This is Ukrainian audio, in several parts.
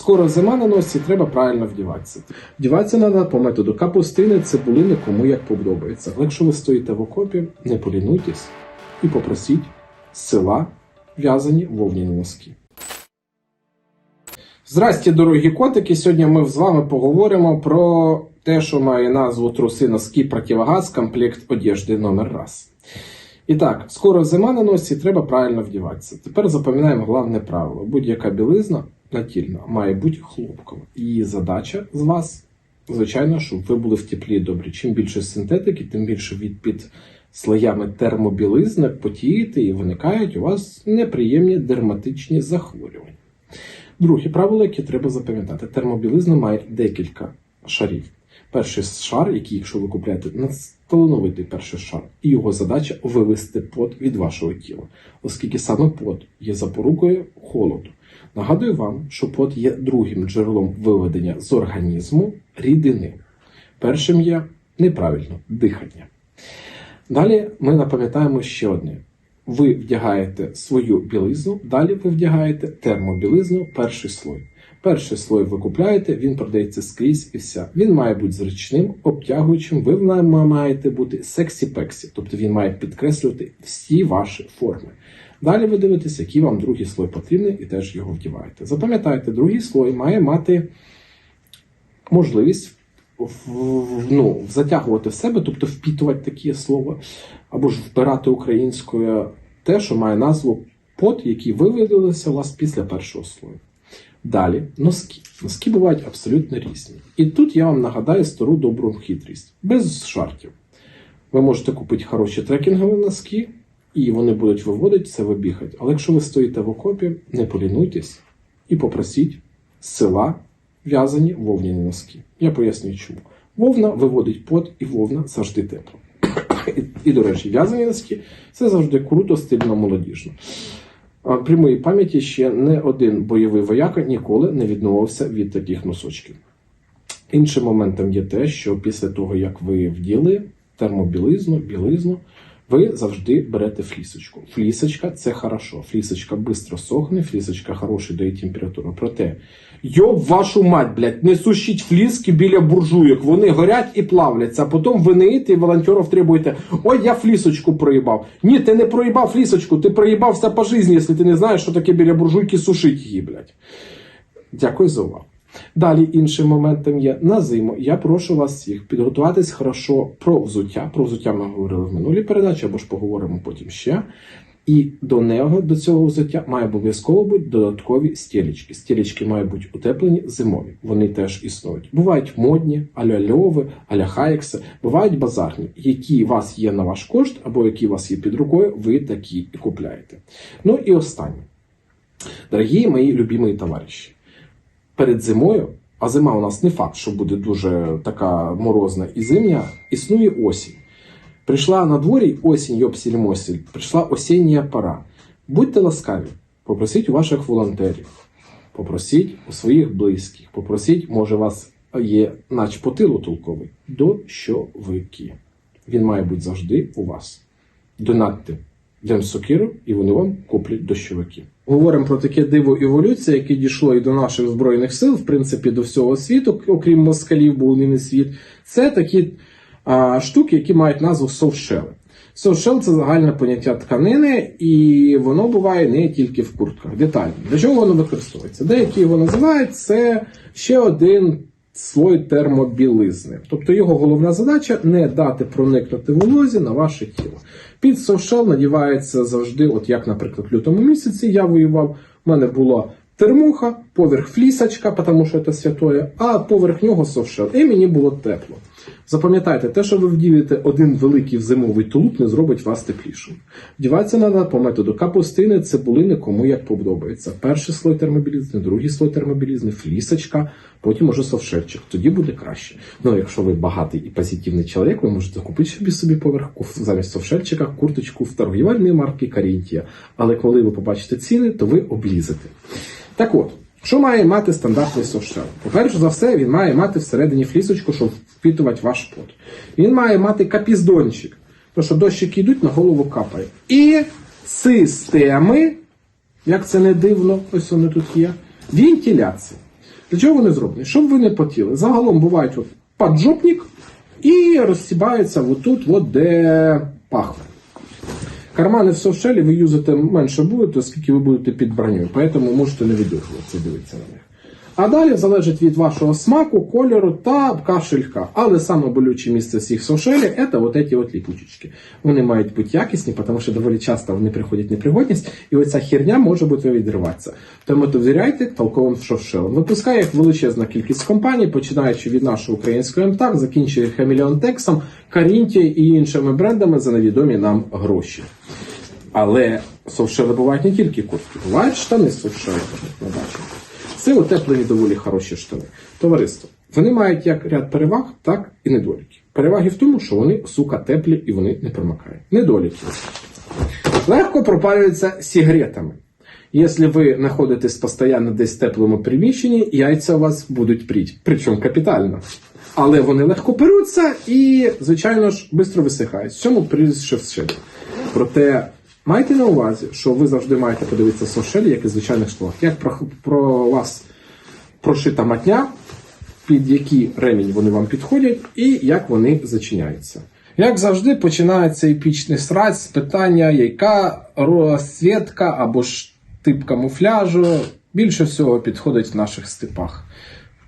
Скоро зима на носі, треба правильно вдіватися. Вдіватися треба по методу капустини, цибулини, кому як подобається. Але якщо ви стоїте в окопі, не полінуйтесь і попросіть села в'язані вовняні носки. Здрасте, дорогі котики! Сьогодні ми з вами поговоримо про те, що має назву труси носки противогаз, комплект одежди номер раз. І так, скоро зима на носі, треба правильно вдіватися. Тепер запам'ятаємо головне правило: будь-яка білизна натільна має бути хлопкова. Її задача з вас, звичайно, щоб ви були в теплі і добрі. Чим більше синтетики, тим більше від під слоями термобілизни потієте і виникають у вас неприємні дерматичні захворювання. Друге правило, яке треба запам'ятати: термобілизна має декілька шарів. Перший шар, який, якщо ви купуєте талановитий перший шар, і його задача вивести пот від вашого тіла, оскільки саме пот є запорукою холоду. Нагадую вам, що пот є другим джерелом виведення з організму рідини. Першим є неправильно дихання. Далі ми напам'ятаємо ще одне: ви вдягаєте свою білизну, далі ви вдягаєте термобілизну, перший слой. Перший слой ви купляєте, він продається скрізь і вся. Він має бути зручним, обтягуючим. Ви маєте бути сексі-пексі, тобто він має підкреслювати всі ваші форми. Далі ви дивитесь, який вам другий слой потрібний, і теж його вдіваєте. Запам'ятайте, другий слой має мати можливість ну, затягувати в себе, тобто впітувати такі слова, або ж вбирати українською те, що має назву пот, який виведалися у вас після першого слою. Далі носки. Носки бувають абсолютно різні. І тут я вам нагадаю стару добру хитрість, без жартів. Ви можете купити хороші трекінгові носки, і вони будуть виводити себе бігати. Але якщо ви стоїте в окопі, не полінуйтесь і попросіть села в'язані вовняні носки. Я пояснюю чому. Вовна виводить пот, і вовна завжди тепло. І, і, до речі, в'язані носки це завжди круто, стильно, молодіжно. Моїй пам'яті ще не один бойовий вояка ніколи не відмовився від таких носочків. Іншим моментом є те, що після того, як ви вділи термобілизну, білизну, ви завжди берете флісочку. Флісочка це хорошо. Флісочка швидко сохне, флісочка хороша дає температуру. Проте, йоб вашу мать, блядь, не сушіть фліски біля буржуйок. Вони горять і плавляться. А потім ви неїте і волонтерів требуєте: ой, я флісочку проїбав. Ні, ти не проїбав флісочку, ти проїбався по житті, якщо ти не знаєш, що таке біля буржуйки сушить її, блядь. Дякую за увагу. Далі іншим моментом є на зиму. Я прошу вас всіх підготуватись хорошо про взуття. Про взуття ми говорили в минулій передачі, або ж поговоримо потім ще. І до нього, до цього взуття, має обов'язково бути додаткові стілечки. Стілечки мають бути утеплені зимові. Вони теж існують. Бувають модні, аля льови, аля хаєкси, бувають базарні, які у вас є на ваш кошт, або які у вас є під рукою, ви такі і купляєте. Ну і останнє. Дорогі мої любимі товариші, перед зимою, а зима у нас не факт, що буде дуже така морозна і зимня, існує осінь. Прийшла на дворі осінь, йопсіль-мосіль, прийшла осіння пора. Будьте ласкаві, попросіть у ваших волонтерів, попросіть у своїх близьких, попросіть, може, у вас є нач по тилу толковий, дощовики. Він має бути завжди у вас. Донатьте Дем Сокиру, і вони вам куплять дощовики. Говоримо про таке диво еволюції, яке дійшло і до наших збройних сил, в принципі, до всього світу, окрім москалів, бо вони не світ. Це такі а, штуки, які мають назву совшели. Совшел – це загальне поняття тканини, і воно буває не тільки в куртках. Детально. Для чого воно використовується? Деякі його називають це ще один слой термобілизни. Тобто його головна задача не дати проникнути волозі на ваше тіло. Під совшел надівається завжди, от як, наприклад, в лютому місяці я воював, у мене була термуха, поверх флісочка, тому що це святое, а поверх нього софтшел. І мені було тепло. Запам'ятайте, те, що ви вдієте один великий зимовий тулуп, не зробить вас теплішим. Вдіватися треба по методу капустини, цибулини, кому як подобається. Перший слой термобілізни, другий слой термобілізни, флісочка, потім уже совшельчик. Тоді буде краще. Ну, якщо ви багатий і позитивний чоловік, ви можете купити собі собі поверх замість совшельчика курточку в торгівельної марки Карінтія. Але коли ви побачите ціни, то ви облізете. Так от. Що має мати стандартний софтшел? По-перше за все, він має мати всередині флісочку, щоб впітувати ваш пот. Він має мати капіздончик, тому що дощики йдуть, на голову капає. І системи, як це не дивно, ось вони тут є, вентиляції. Для чого вони зроблені? Щоб ви не потіли. Загалом бувають от поджопник і розсібаються отут, от де пахне. Кармани в софтшелі ви юзати менше будете, оскільки ви будете під броню. поэтому можете не видержуватися, дивитися на них. А далі залежить від вашого смаку, кольору та кашелька. Але саме болюче місце всіх софтшелі – це от ці от ліпучечки. Вони мають бути якісні, тому що доволі часто вони приходять непригодність, і оця херня може бути відриватися. Тому довіряйте толковим софтшелам. Випускає їх величезна кількість компаній, починаючи від нашого українського МТАК, закінчує Хаміліон Тексом, Карінті і іншими брендами за невідомі нам гроші. Але софтшели бувають не тільки куртки, бувають штани з софтшелами, ми бачимо. Це утеплені доволі хороші штани. Товариство. Вони мають як ряд переваг, так і недоліків. Переваги в тому, що вони сука теплі і вони не промокають. Недоліки. Легко пропалюються сигаретами. Якщо ви знаходитесь постійно десь в теплому приміщенні, яйця у вас будуть пріть. Причому капітально. Але вони легко перуться і, звичайно ж, швидко висихають. В цьому прізвище вшити. Проте майте на увазі, що ви завжди маєте подивитися сошелі, як і звичайних школах. Як про, про вас прошита матня, під який ремінь вони вам підходять, і як вони зачиняються. Як завжди, починається епічний срать з питання, яка розсвітка або ж тип камуфляжу більше всього підходить в наших степах.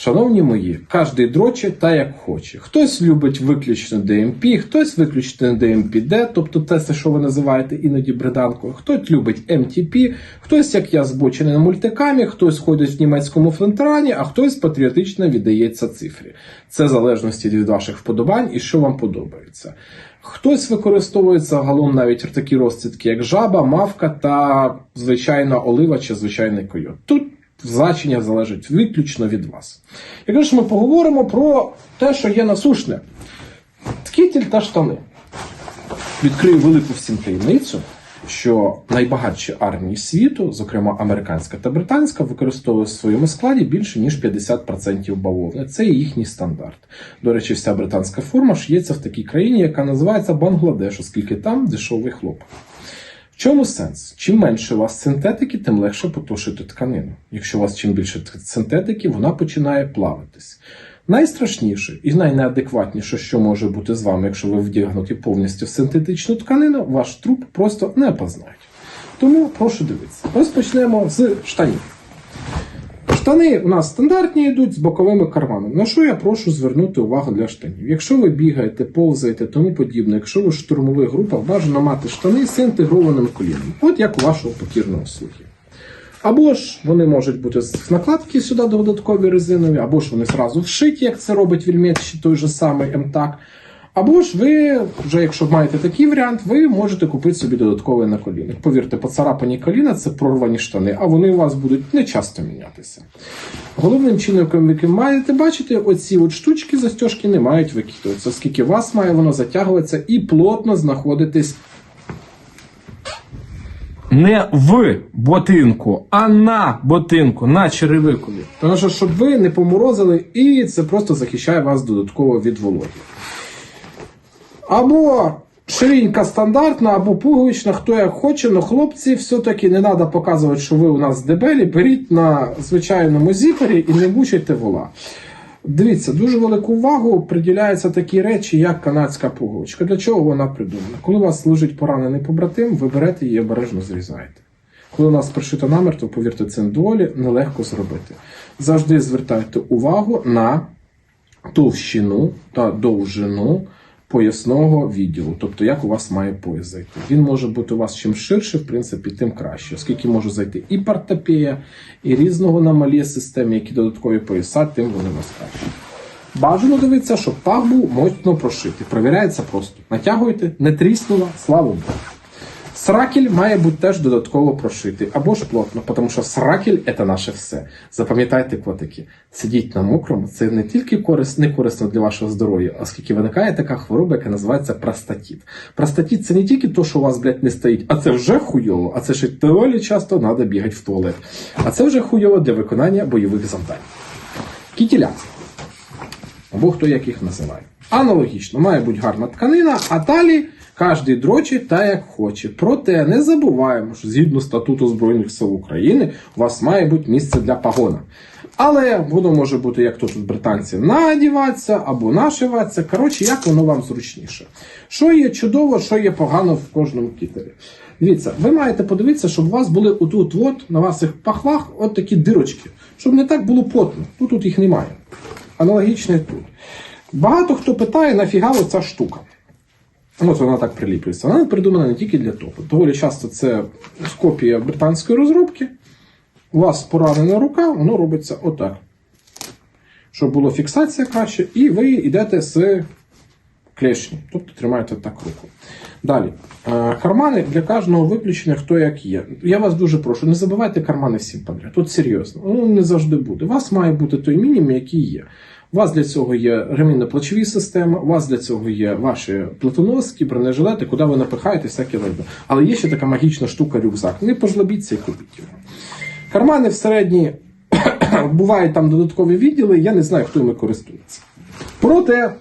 Шановні мої, кожен дроче та як хоче. Хтось любить виключно DMP, хтось виключно DMPD, тобто те, що ви називаєте іноді бреданкою, хтось любить MTP, хтось, як я, збочений на мультикамі, хтось ходить в німецькому флентрані, а хтось патріотично віддається цифрі. Це в залежності від ваших вподобань і що вам подобається. Хтось використовує загалом навіть такі розцвітки, як жаба, мавка та звичайна олива чи звичайний койот. Тут значення залежить виключно від вас. Якщо ми поговоримо про те, що є насушне, ткітель та штани. Відкрию велику всім таємницю, що найбагатші армії світу, зокрема американська та британська, використовують в своєму складі більше ніж 50% бавовни. Це їхній стандарт. До речі, вся британська форма шиється в такій країні, яка називається Бангладеш, оскільки там дешевий хлоп. Чому сенс? Чим менше у вас синтетики, тим легше потушити тканину. Якщо у вас чим більше синтетики, вона починає плавитись. Найстрашніше і найнеадекватніше, що може бути з вами, якщо ви вдягнуті повністю в синтетичну тканину, ваш труп просто не познають. Тому прошу дивитися. Розпочнемо з штанів. Штани у нас стандартні йдуть з боковими карманами. На що я прошу звернути увагу для штанів? Якщо ви бігаєте, повзаєте, тому подібне, якщо ви в штурмових групах, бажано мати штани з інтегрованим коліном, от як у вашого покірного слуги. Або ж вони можуть бути з накладки сюди додаткові резинові, або ж вони зразу вшиті, як це робить Вільмет, чи той же самий МТАК. Або ж ви, вже якщо маєте такий варіант, ви можете купити собі додатковий наколінник. Повірте, поцарапані коліна це прорвані штани, а вони у вас будуть не часто мінятися. Головним чинником, яким маєте бачити, оці от штучки застіжки не мають викидуватися, оскільки вас має воно затягуватися і плотно знаходитись не в ботинку, а на ботинку, на черевикові. Тому що, щоб ви не поморозили, і це просто захищає вас додатково від вологи. Або ширинка стандартна, або пуговична, хто як хоче, але хлопці, все-таки не треба показувати, що ви у нас дебелі. Беріть на звичайному зіпері і не мучайте вола. Дивіться, дуже велику увагу приділяються такі речі, як канадська пуговичка. Для чого вона придумана? Коли у вас лежить поранений побратим, ви берете її обережно зрізаєте. Коли у нас пришито намертво, повірте, це доволі нелегко зробити. Завжди звертайте увагу на товщину та довжину поясного відділу, тобто як у вас має пояс зайти. Він може бути у вас чим ширше, в принципі, тим краще, оскільки може зайти і партопея, і різного на системи, які додаткові пояса, тим вони у вас краще. Бажано дивитися, щоб пах був моцно прошитий. Провіряється просто. Натягуйте, не тріснула, слава Богу. Сракель має бути теж додатково прошитий або ж плотно, тому що сракель це наше все. Запам'ятайте, котики, сидіть на мокрому, це не тільки корис, не корисно для вашого здоров'я, оскільки виникає така хвороба, яка називається простатіт. Простатіт це не тільки то, що у вас, блядь, не стоїть, а це вже хуйово, а це ще доволі часто треба бігати в туалет. А це вже хуйово для виконання бойових завдань. Кітіля або хто як їх називає. Аналогічно, має бути гарна тканина, а далі кожен дрочить та як хоче. Проте не забуваємо, що згідно статуту Збройних сил України у вас має бути місце для пагона. Але воно може бути, як то тут британці, надіватися або нашиватися. Коротше, як воно вам зручніше. Що є чудово, що є погано в кожному кітері. Дивіться, ви маєте подивитися, щоб у вас були отут, от, на ваших пахвах, от такі дирочки. Щоб не так було потно. Ну тут їх немає. Аналогічно і тут. Багато хто питає, нафіга оця штука. От вона так приліплюється. Вона придумана не тільки для топу. Доволі часто це копія британської розробки. У вас поранена рука, воно робиться отак. Щоб була фіксація краще, і ви йдете з клешні. Тобто тримаєте так руку. Далі. Е, Кармани для кожного виключення, хто як є. Я вас дуже прошу, не забивайте кармани всім подряд. От серйозно, воно не завжди буде. У вас має бути той мінімум, який є. У вас для цього є ремінно-плечові системи, у вас для цього є ваші платоноски, бронежилети, куди ви напихаєте всяке лайно. Але є ще така магічна штука рюкзак. Не пожлобіться і купіть його. Кармани всередині бувають там додаткові відділи, я не знаю, хто ними користується. Проте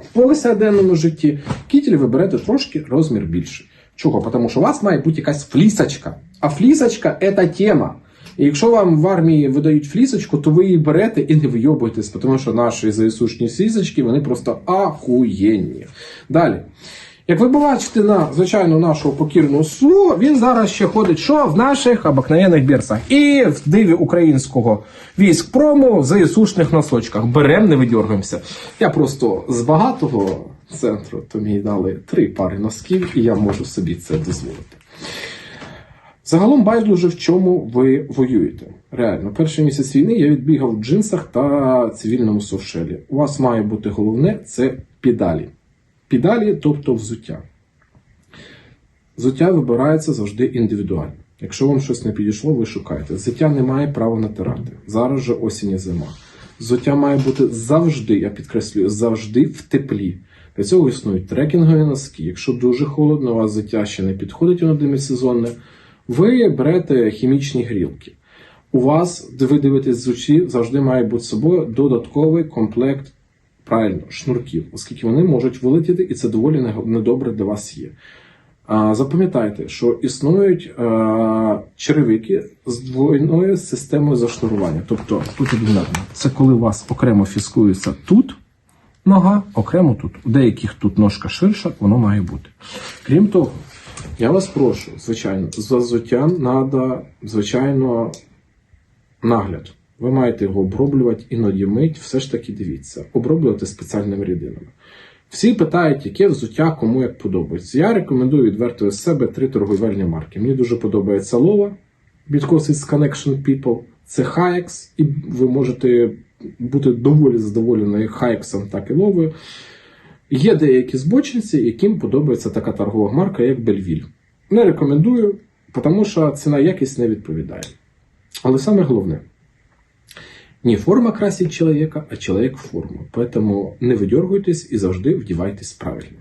в повсякденному житті кітель ви берете трошки розмір більший. Чого? Тому що у вас має бути якась флісочка. А флісочка це тема. І якщо вам в армії видають флісочку, то ви її берете і не вийобуєтесь, тому що наші ЗСУшні флісочки, вони просто ахуєнні. Далі. Як ви бачите на звичайно нашого покірного слу, він зараз ще ходить що в наших обикновених берцах. І в диві українського військ прому в ЗСУшних носочках. Берем, не видьоргаємося. Я просто з багатого центру, то мені дали три пари носків, і я можу собі це дозволити. Загалом байдуже в чому ви воюєте. Реально, перший місяць війни я відбігав в джинсах та цивільному совшелі. У вас має бути головне це педалі. Педалі, тобто взуття. Взуття вибирається завжди індивідуально. Якщо вам щось не підійшло, ви шукаєте. Взуття не має права натирати. Зараз же осінь і зима. Взуття має бути завжди, я підкреслюю, завжди в теплі. Для цього існують трекінгові носки. Якщо дуже холодно, у вас взуття ще не підходить воно демісезонне, ви берете хімічні грілки. У вас, де ви дивитесь взуті, завжди має бути з собою додатковий комплект правильно, шнурків, оскільки вони можуть вилетіти, і це доволі недобре для вас є. Запам'ятайте, що існують черевики з двойною системою зашнурування. Тобто тут одномірно. Це коли у вас окремо фіскується тут нога, окремо тут. У деяких тут ножка ширша, воно має бути. Крім того, я вас прошу, звичайно, за взуттям треба, звичайно, нагляд. Ви маєте його оброблювати, іноді мить, все ж таки дивіться, оброблювати спеціальними рідинами. Всі питають, яке взуття кому як подобається. Я рекомендую відверто з себе три торговельні марки. Мені дуже подобається Лова because it's Connection People. Це Hayex, і ви можете бути доволі задоволені Хаєксом, так і Ловою. Є деякі збочинці, яким подобається така торгова марка, як Бельвіль. Не рекомендую, тому що ціна якість не відповідає. Але саме головне, не форма красить чоловіка, а чоловік форму. Поэтому не видергуйтесь і завжди вдівайтесь правильно.